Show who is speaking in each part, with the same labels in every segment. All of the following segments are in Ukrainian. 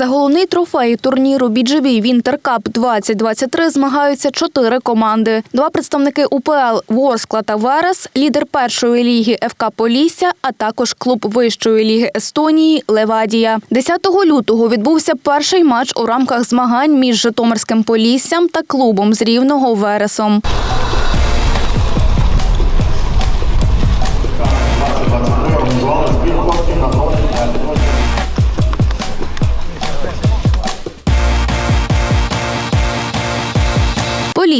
Speaker 1: За головний трофей турніру BGV Winter Cup 2023 змагаються чотири команди. Два представники УПЛ Ворскла та Верес, лідер першої ліги ФК Полісся, а також клуб вищої ліги Естонії Левадія. 10 лютого відбувся перший матч у рамках змагань між Житомирським Поліссям та клубом з Рівного Вересом.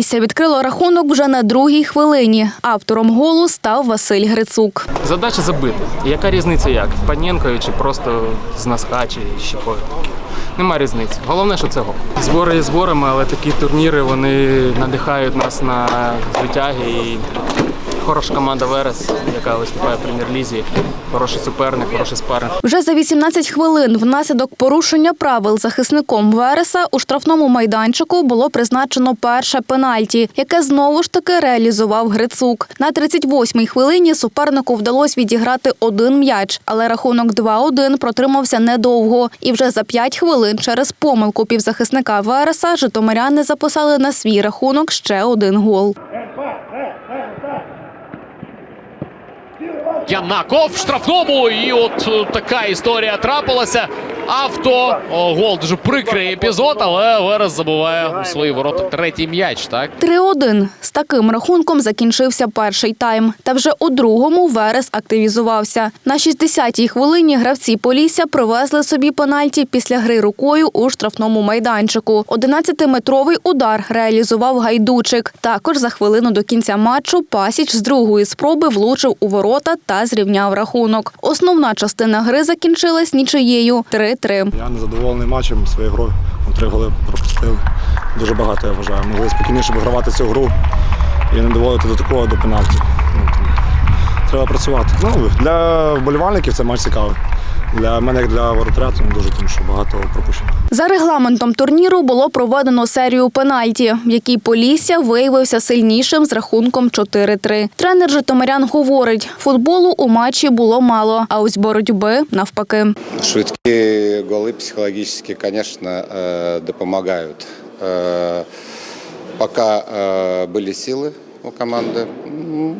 Speaker 1: Полісся відкрило рахунок вже на другій хвилині. Автором голу став Василь Грицук.
Speaker 2: Задача забити. Яка різниця як? Паненкою чи просто з носка, чи щекою? Нема різниці. Головне, що це гол. Збори є зборами, але такі турніри вони надихають нас на звитяги. І хороша команда Верес, яка виступає в прем'єр-лізі, хороший суперник, хороший спаринг.
Speaker 1: Вже за 18 хвилин внаслідок порушення правил захисником Вереса у штрафному майданчику було призначено перше пенальті, яке знову ж таки реалізував Грицук. На 38-й хвилині супернику вдалося відіграти один м'яч, але рахунок 2-1 протримався недовго. І вже за 5 хвилин через помилку півзахисника Вереса житомиряни записали на свій рахунок ще один гол.
Speaker 3: Янаков в штрафному. І от е, така історія трапилася. Авто. О, гол дуже прикрий епізод, але Верес забуває у свої ворота третій м'яч. Так
Speaker 1: 3-1. З таким рахунком закінчився перший тайм. Та вже у другому Верес активізувався. На 60-й хвилині гравці Полісся привезли собі пенальті після гри рукою у штрафному майданчику. 11-метровий удар реалізував гайдучик. Також за хвилину до кінця матчу Пасіч з другої спроби влучив у ворота та зрівняв рахунок. Основна частина гри закінчилась нічиєю 3-3.
Speaker 4: Я не задоволений матчем своєю грою. Три голи пропустили. Дуже багато, я вважаю. Могли спокійніше вигравати цю гру і не доводити до такого до пенальті. Ну, треба працювати. Ну, для вболівальників це матч цікавий. Для мене, як для воротаря, це не дуже, тому що багато пропущено.
Speaker 1: За регламентом турніру було проведено серію пенальті, в якій Полісся виявився сильнішим з рахунком 4-3. Тренер Житомирян говорить, футболу у матчі було мало, а ось боротьби навпаки.
Speaker 5: Швидкі голи психологически, конечно, э, допомагають. Э, Пока э, були сили у команди, м,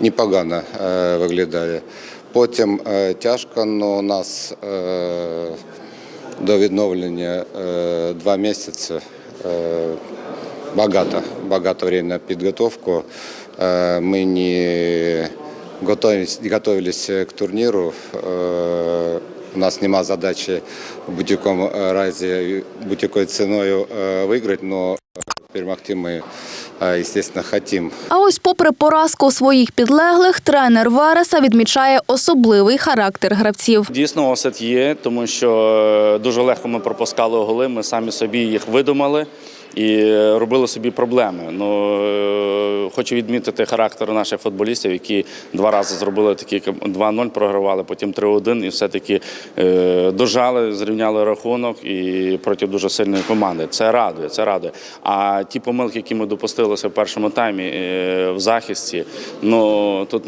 Speaker 5: непогано э, виглядали. Потім е, тяжко, але у нас е, до відновлення е, два місяці. Е, багато, багато времени на підготовку. Е, Ми не готовились, готовились к турніру. Е, У нас нема задачі в будь-якому разі будь-якою ціною е, виграти, але перемогти ми, звісно, хочемо.
Speaker 1: А ось, попри поразку своїх підлеглих, тренер Вереса відмічає особливий характер гравців.
Speaker 6: Дійсно, осад є, тому що е, дуже легко ми пропускали голи, ми самі собі їх видумали і е, робили собі проблеми. Ну, е, хочу відмітити характер наших футболістів, які два рази зробили такі ком- 2-0, програвали, потім 3-1 і все-таки е, дожали, зрівняли рахунок і проти дуже сильної команди. Це радує, це радує. А ті помилки, які ми допустилися в першому таймі е, в захисті, ну тут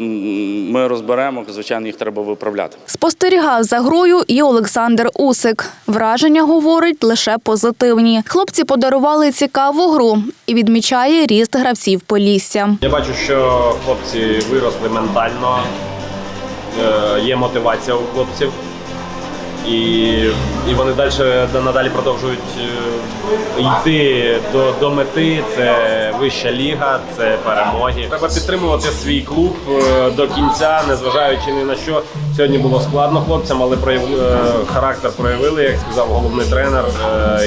Speaker 6: ми розберемо, звичайно, їх треба виправляти.
Speaker 1: Спостерігав за грою і Олександр Усик. Враження говорить лише позитивні. Хлопці подарували цікаву гру і відмічає ріст гравців Полісся.
Speaker 7: Я бачу, що хлопці виросли ментально, е, є мотивація у хлопців. І, і вони далі надалі продовжують е, йти до, до мети. Це вища ліга, це перемоги. Треба підтримувати свій клуб е, до кінця, незважаючи ні на що. Сьогодні було складно хлопцям, але прояв, е, характер проявили, як сказав головний тренер.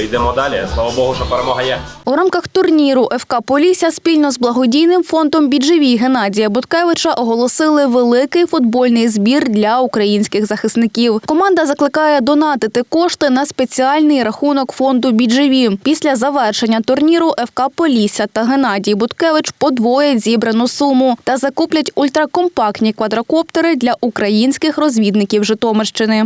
Speaker 7: Йдемо далі. Слава Богу, що перемога є.
Speaker 1: У рамках турніру ФК Полісся спільно з благодійним фондом «Біджеві» Геннадія Буткевича оголосили великий футбольний збір для українських захисників. Команда закликає донатити кошти на спеціальний рахунок фонду «Біджеві». Після завершення турніру ФК Полісся та Геннадій Буткевич подвоять зібрану суму та закуплять ультракомпактні квадрокоптери для українських розвідників Житомирщини.